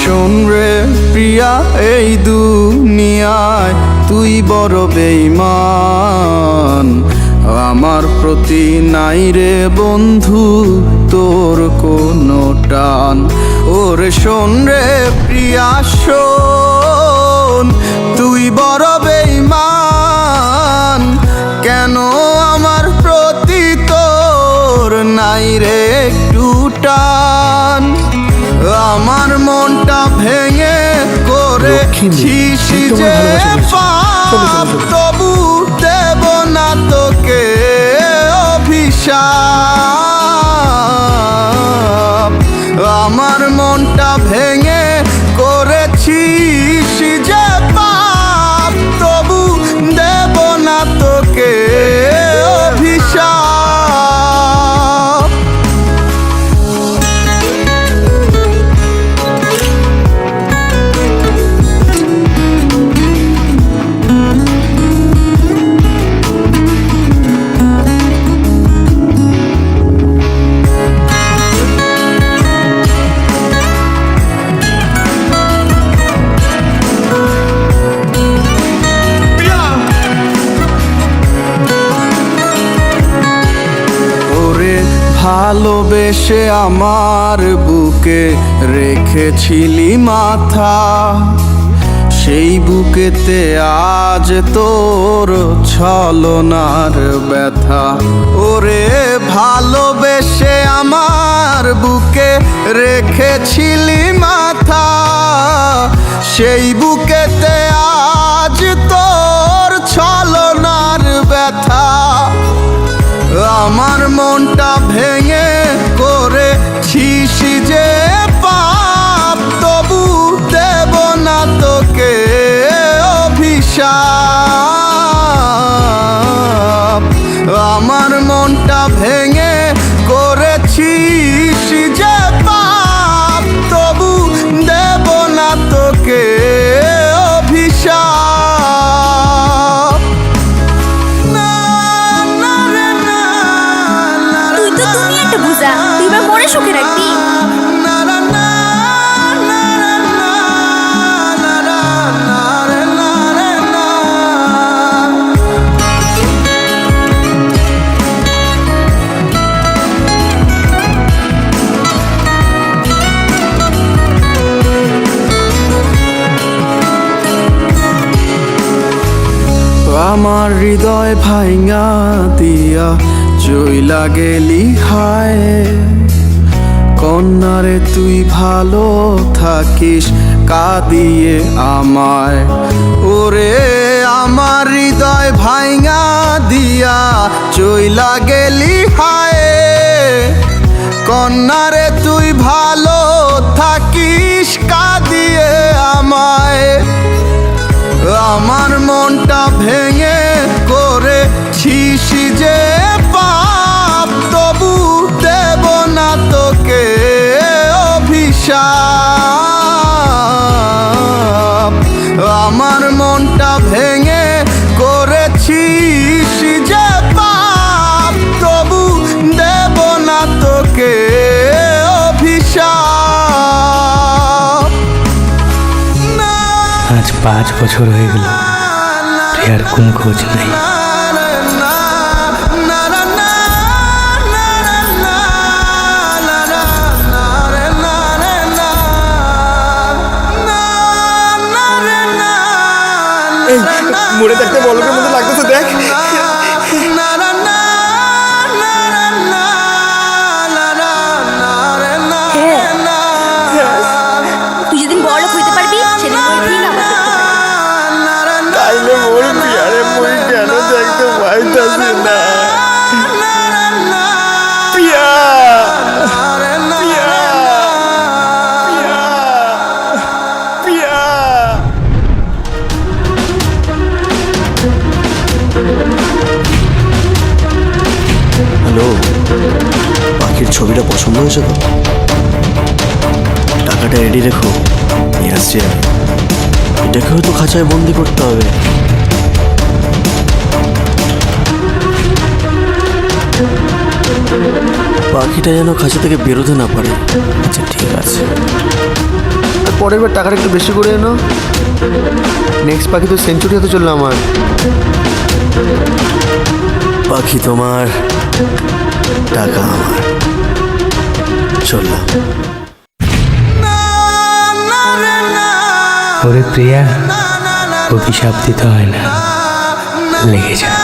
শোন রে প্রিয়া, এই দুনিয়ায় তুই বড় বেইমান আমার প্রতি নাই রে বন্ধু, তোর কোনো টান। ওর শোন রে প্রিয়া, শোন, তুই বড় বেইমান কেন আমার প্রতি তোর নাই রে টান? তুই যে পাপ তবু দেব না তোকে অভিশাপ। আমার মনটা ভেঙে করেছিস যে পাপ তবু দেব না তোকে ভালোবেসে আমার বুকে রেখেছিলি মাথা। সেই বুকেতে আজ তোর ছলনার ব্যথা। ওরে ভালোবেসে আমার বুকে রেখেছিলি মাথা। সেই বুকেতে আজ তোর ছলনার ব্যথা। আমার মনটা অভিশাপ। আমার মনটা ভেঙে করেছিস যে পাপ তবু দেব না তোকে অভিশাপ। তুই তো তুমি একটা বুঝা তুই এবার মনে সুখে রাখবি আমার হৃদয় ভাইঙা দিয়া চইলা গেলি হায় কন্যারে, তুই ভালো থাকিস, কাঁদিয়ে আমায়। ওরে, আমার হৃদয় ভাইঙা দিয়া চইলা গেলি হায় কন্যারে, তুই ভালো থাকিস কাঁদিয়ে অভিশাপ আমার মনটা ভেঙে করেছিস যে পাপ তবু দেব না তোকে অভিশাপ। আজ পাঁচ বছর হয়ে গেল প্রিয়ার কোনো খোঁজ নেই। মরে থাকতে বলকের ছবিটা পছন্দ হয়েছে তো? টাকাটা রেডি রেখো। নিয়ে আসছি আমি। এটাকে হয়তো খাঁচায় বন্দি করতে হবে। পাখিটা যেন খাঁচা থেকে বেরোতে না পারে। আচ্ছা ঠিক আছে। আর পরের বার টাকাটা একটু বেশি করে এনো। নেক্সট পাখি তো সেঞ্চুরি হতে চলল আমার। পাখি তোমার টাকা আমার। চললাম। ওরে প্রিয়া অভিশাপ দিতে হয় না। লেগে যা।